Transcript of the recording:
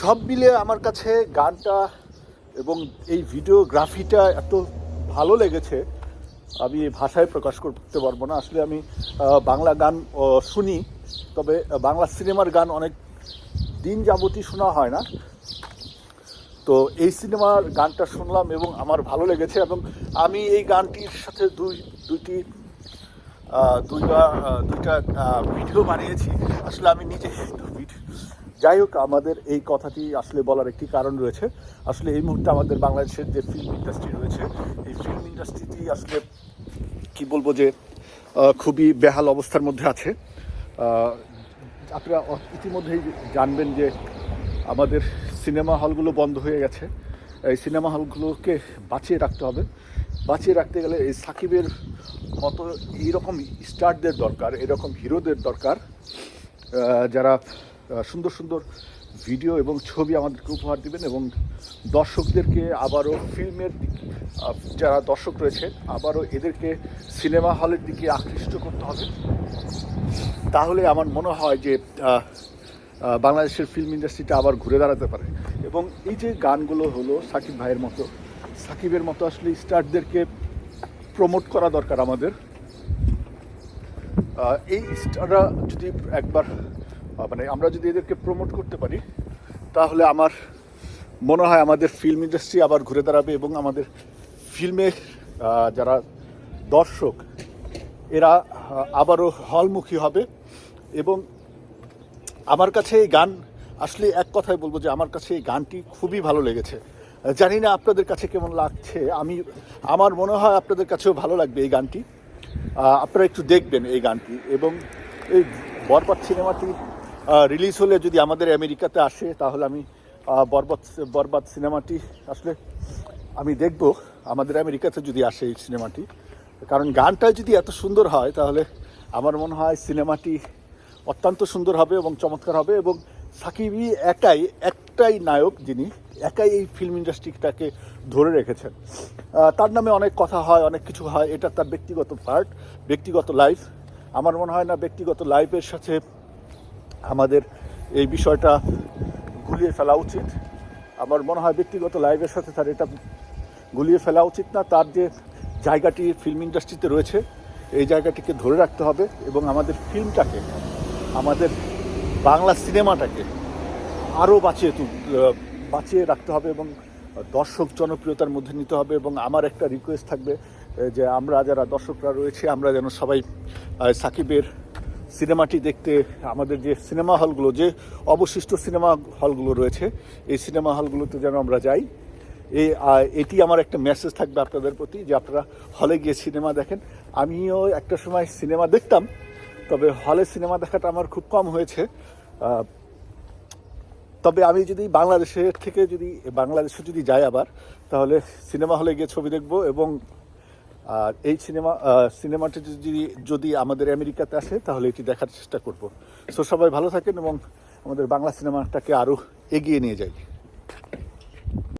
সব মিলে আমার কাছে গানটা এবং এই ভিডিওগ্রাফিটা এত ভালো লেগেছে, আমি ভাষায় প্রকাশ করতে পারব না। আসলে আমি বাংলা গান শুনি, তবে বাংলা সিনেমার গান অনেক দিন যাবতই শোনা হয় না। তো এই সিনেমার গানটা শুনলাম এবং আমার ভালো লেগেছে এবং আমি এই গানটির সাথে দুই, দুইটি দুইটা দুইটা ভিডিও বানিয়েছি। আসলে আমি নিজে যাই হোক, আমাদের এই কথাটি আসলে বলার একটি কারণ রয়েছে। আসলে এই মুহূর্তে আমাদের বাংলাদেশের যে ফিল্ম ইন্ডাস্ট্রি রয়েছে, এই ফিল্ম ইন্ডাস্ট্রিটি আসলে কি বলব যে খুবই বেহাল অবস্থার মধ্যে আছে। আপনারা ইতিমধ্যেই জানবেন যে আমাদের সিনেমা হলগুলো বন্ধ হয়ে গেছে। এই সিনেমা হলগুলোকে বাঁচিয়ে রাখতে হবে। বাঁচিয়ে রাখতে গেলে এই সাকিবের মতো এইরকম স্টারদের দরকার, এরকম হিরোদের দরকার যারা সুন্দর সুন্দর ভিডিও এবং ছবি আমাদেরকে উপহার দিবেন এবং দর্শকদেরকে আবারও ফিল্মের যারা দর্শক রয়েছে, আবারও এদেরকে সিনেমা হলের দিকে আকৃষ্ট করতে হবে। তাহলে আমার মনে হয় যে বাংলাদেশের ফিল্ম ইন্ডাস্ট্রিটা আবার ঘুরে দাঁড়াতে পারে। এবং এই যে গানগুলো হলো সাকিব ভাইয়ের মতো, সাকিবের মতো আসলে স্টারদেরকে প্রমোট করা দরকার আমাদের। এই স্টাররা যদি একবার মানে আমরা যদি এদেরকে প্রমোট করতে পারি, তাহলে আমার মনে হয় আমাদের ফিল্ম ইন্ডাস্ট্রি আবার ঘুরে দাঁড়াবে এবং আমাদের ফিল্মের যারা দর্শক, এরা আবারও হলমুখী হবে এবং আমার কাছে এই গান, আসলে এক কথায় বলব যে আমার কাছে এই গানটি খুবই ভালো লেগেছে। জানি না আপনাদের কাছে কেমন লাগছে, আমি, আমার মনে হয় আপনাদের কাছেও ভালো লাগবে এই গানটি। আপনারা একটু দেখবেন এই গানটি এবং এই বরবাদ সিনেমাটি রিলিজ হলে যদি আমাদের আমেরিকাতে আসে, তাহলে আমি বরবাদ বরবাদ সিনেমাটি আসলে আমি দেখব। আমাদের আমেরিকাতে যদি আসে এই সিনেমাটি, কারণ গানটা যদি এত সুন্দর হয়, তাহলে আমার মনে হয় সিনেমাটি অত্যন্ত সুন্দর হবে এবং চমৎকার হবে এবং সাকিবই একাই, একটাই নায়ক যিনি একাই এই ফিল্ম ইন্ডাস্ট্রিটাকে ধরে রেখেছেন। তার নামে অনেক কথা হয়, অনেক কিছু হয়, এটা তার ব্যক্তিগত পার্ট ব্যক্তিগত লাইফ আমার মনে হয় না ব্যক্তিগত লাইফের সাথে আমাদের এই বিষয়টা গুলিয়ে ফেলা উচিত। আমার মনে হয় ব্যক্তিগত লাইফের সাথে তার এটা গুলিয়ে ফেলা উচিত না। তার যে জায়গাটি ফিল্ম ইন্ডাস্ট্রিতে রয়েছে, এই জায়গাটিকে ধরে রাখতে হবে এবং আমাদের ফিল্মটাকে আমাদের বাংলা সিনেমাটাকে আরও বাঁচিয়ে বাঁচিয়ে রাখতে হবে এবং দর্শক জনপ্রিয়তার মধ্যে নিতে হবে এবং আমার একটা রিকোয়েস্ট থাকবে যে আমরা যারা দর্শকরা রয়েছে, আমরা যেন সবাই সাকিবের সিনেমাটি দেখতে আমাদের যে সিনেমা হলগুলো, যে অবশিষ্ট সিনেমা হলগুলো রয়েছে, এই সিনেমা হলগুলোতে যেন আমরা যাই এই এটি আমার একটা মেসেজ থাকবে আপনাদের প্রতি যে আপনারা হলে গিয়ে সিনেমা দেখেন। আমিও একটা সময় সিনেমা দেখতাম, তবে হলে সিনেমা দেখাটা আমার খুব কম হয়েছে। তবে আমি যদি বাংলাদেশের থেকে যদি, বাংলাদেশে যদি যাই আবার, তাহলে সিনেমা হলে গিয়ে ছবি দেখব এবং আর এই সিনেমা সিনেমাটি যদি যদি আমাদের আমেরিকাতে আসে, তাহলে এটি দেখার চেষ্টা করব। সো সবাই ভালো থাকেন এবং আমাদের বাংলা সিনেমাটাকে আরও এগিয়ে নিয়ে যাই।